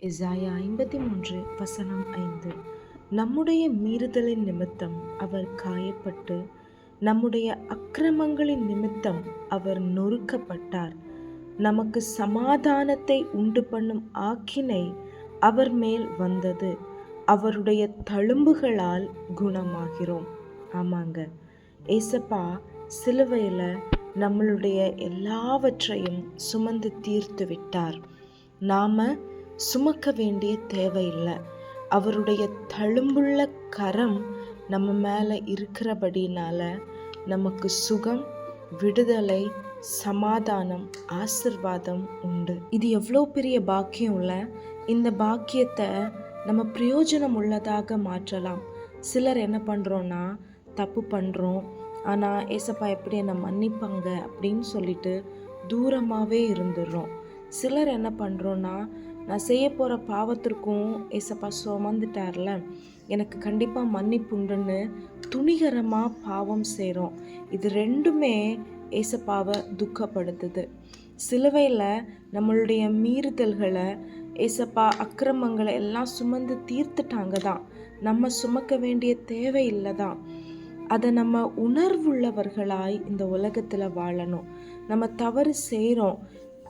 இசாயா ஐம்பத்தி மூன்று வசனம் ஐந்து. நம்முடைய மீறுதலின் நிமித்தம் அவர் காயப்பட்டு நம்முடைய அக்கிரமங்களின் நிமித்தம் அவர் நொறுக்கப்பட்டார். நமக்கு சமாதானத்தை உண்டு பண்ணும் ஆக்கினை அவர் மேல் வந்தது. அவருடைய தழும்புகளால் குணமாகிறோம். ஆமாங்க. ஏசப்பா சிலுவையில் நம்மளுடைய எல்லாவற்றையும் சுமந்து தீர்த்து விட்டார் நாம் சுமக்க வேண்டிய தேவையில்லை. அவருடைய தழும்புள்ள கரம் நம்ம மேலே இருக்கிறபடினால நமக்கு சுகம் விடுதலை சமாதானம் ஆசிர்வாதம் உண்டு. இது எவ்வளோ பெரிய பாக்கியம் இல்லை? இந்த பாக்கியத்தை நம்ம பிரயோஜனம் உள்ளதாக மாற்றலாம். சிலர் என்ன பண்ணுறோன்னா தப்பு பண்ணுறோம் ஆனால் ஏசப்பா எப்படி என்னை மன்னிப்பாங்க அப்படின்னு சொல்லிட்டு தூரமாகவே இருந்துடுறோம். சிலர் என்ன பண்ணுறோன்னா நான் செய்ய போகிற பாவத்திற்கும் ஏசப்பா சுமந்துட்டார்ல. எனக்கு கண்டிப்பாக மன்னிப்புண்டுன்னு துணிகரமாக பாவம் செய்கிறோம் இது ரெண்டுமே ஏசப்பாவை துக்கப்படுத்துது. சிலுவையில் நம்மளுடைய மீறுதல்களை ஏசப்பா அக்கிரமங்களை எல்லாம் சுமந்து தீர்த்துட்டாங்க தான். நம்ம சுமக்க வேண்டிய தேவையில்லை தான். அதை நம்ம உணர்வுள்ளவர்களாய் இந்த உலகத்தில் வாழணும். நம்ம தவறு செய்கிறோம்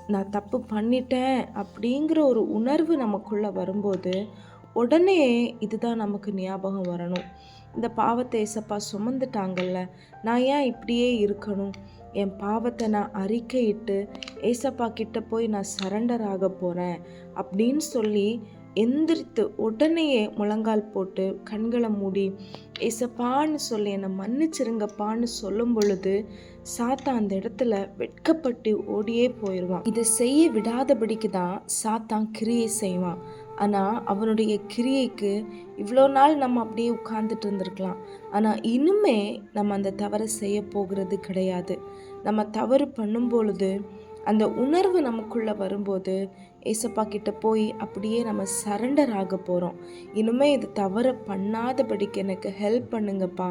நான் தப்பு பண்ணிட்டேன் அப்படிங்கிற ஒரு உணர்வு நமக்குள்ளே வரும்போது உடனே இதுதான் நமக்கு ஞாபகம் வரணும். இந்த பாவத்தை ஏசப்பா சுமந்துட்டாங்கல்ல நான் ஏன் இப்படியே இருக்கணும்? என் பாவத்தை நான் அறிக்கையிட்டு ஏசப்பா கிட்ட போய் நான் சரண்டர் ஆக போகிறேன் அப்படின்னு சொல்லி எந்திரித்து உடனேயே முழங்கால் போட்டு கண்களை மூடி ஏசப்பான்னு சொல்லி என்னை மன்னிச்சிருங்கப்பான்னு சொல்லும் பொழுது சாத்தா அந்த இடத்துல வெட்கப்பட்டு ஓடியே போயிடுவான் இதை செய்ய விடாதபடிக்கு தான் சாத்தான் கிரியை செய்வான். ஆனால் அவனுடைய கிரியைக்கு இவ்வளோ நாள் நம்ம அப்படியே உட்கார்ந்துட்டு இருந்திருக்கலாம். ஆனால் இனிமே நம்ம அந்த தவறை செய்ய போகிறது கிடையாது. நம்ம தவறு பண்ணும் பொழுது அந்த உணர்வு நமக்குள்ளே வரும்போது ஏசப்பா கிட்ட போய் அப்படியே நம்ம சரண்டர் ஆக போகிறோம் இனிமேல் இது தவற பண்ணாதபடிக்கு எனக்கு ஹெல்ப் பண்ணுங்கப்பா.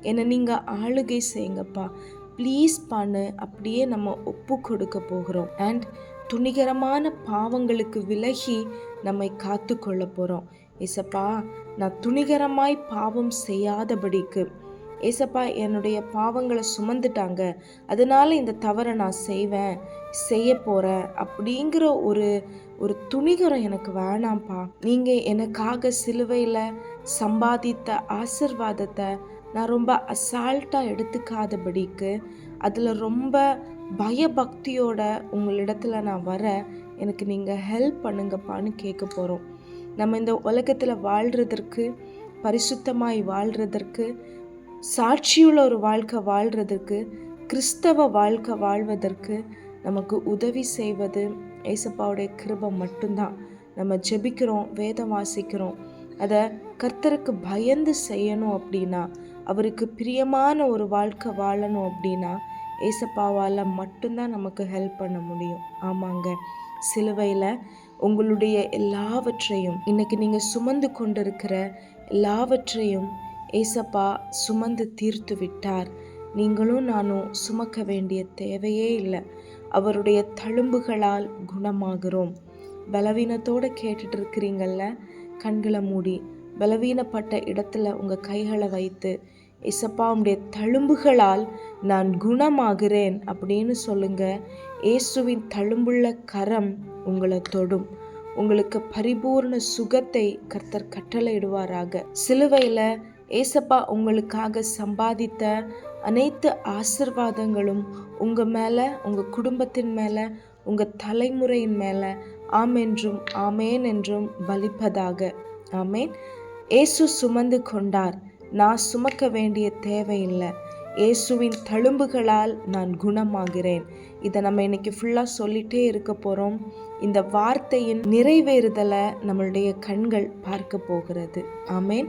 என்னை நீங்கள் ஆளுகை செய்யுங்கப்பா. ப்ளீஸ் பண்ணு. அப்படியே நம்ம ஒப்பு கொடுக்க போகிறோம். அண்ட் துணிகரமான பாவங்களுக்கு விலகி நம்மை காத்து கொள்ள போகிறோம் ஏசப்பா நான் துணிகரமாய் பாவம் செய்யாதபடிக்கு ஏசப்பா என்னுடைய பாவங்களை சுமந்துட்டாங்க. அதனால இந்த தவறை நான் செய்வேன் செய்ய போகிறேன் அப்படிங்கிற ஒரு ஒரு துணிகரம் எனக்கு வேணாம்ப்பா. நீங்கள் எனக்காக சிலுவையில் சம்பாதித்த ஆசிர்வாதத்தை நான் ரொம்ப அசால்ட்டாக எடுத்துக்காதபடிக்கு அதில் ரொம்ப பயபக்தியோட உங்களிடத்துல நான் வர எனக்கு நீங்கள் ஹெல்ப் பண்ணுங்கப்பான்னு கேட்க போகிறோம் நம்ம இந்த உலகத்தில் வாழ்கிறதற்கு பரிசுத்தமாய் வாழ்கிறதற்கு சாட்சியுள்ள ஒரு வாழ்க்கை வாழ்கிறதுக்கு கிறிஸ்தவ வாழ்க்கை வாழ்வதற்கு நமக்கு உதவி செய்வது ஏசப்பாவுடைய கிருபம் மட்டும்தான். நம்ம ஜெபிக்கிறோம் வேதம் வாசிக்கிறோம். அதை கர்த்தருக்கு பயந்து செய்யணும் அப்படின்னா அவருக்கு பிரியமான ஒரு வாழ்க்கை வாழணும் அப்படின்னா ஏசப்பாவால் மட்டும்தான் நமக்கு ஹெல்ப் பண்ண முடியும். ஆமாங்க. சிலுவையில் உங்களுடைய எல்லாவற்றையும் இன்னைக்கு நீங்கள் சுமந்து கொண்டிருக்கிற எல்லாவற்றையும் ஏசப்பா சுமந்து தீர்த்து விட்டார். நீங்களும் நானும் சுமக்க வேண்டிய தேவையே இல்லை. அவருடைய தழும்புகளால் குணமாகிறோம். பலவீனத்தோடு கேட்டுட்டு இருக்கிறீங்கள கண்களை மூடி பலவீனப்பட்ட இடத்துல உங்கள் கைகளை வைத்து இசப்பா உடைய தழும்புகளால் நான் குணமாகிறேன் அப்படின்னு சொல்லுங்க. இயேசுவின் தழும்புள்ள கரம் உங்களை தொடும். உங்களுக்கு பரிபூர்ண சுகத்தை கர்த்தர் கட்டளையிடுவாராக. சிலுவையில் ஏசப்பா உங்களுக்காக சம்பாதித்த அனைத்து ஆசிர்வாதங்களும் உங்கள் மேலே உங்கள் குடும்பத்தின் மேலே உங்கள் தலைமுறையின் மேலே ஆமென்றும் ஆமேன் என்றும் பலிப்பதாக. ஆமேன். ஏசு சுமந்து கொண்டார். நான் சுமக்க வேண்டிய தேவையில்லை. இயேசுவின் தழும்புகளால் நான் குணமாகிறேன். இதை நம்ம இன்னைக்கு ஃபுல்லாக சொல்லிட்டே இருக்க போகிறோம் இந்த வார்த்தையின் நிறைவேறுதலை நம்மளுடைய கண்கள் பார்க்க போகிறது. ஆமேன்.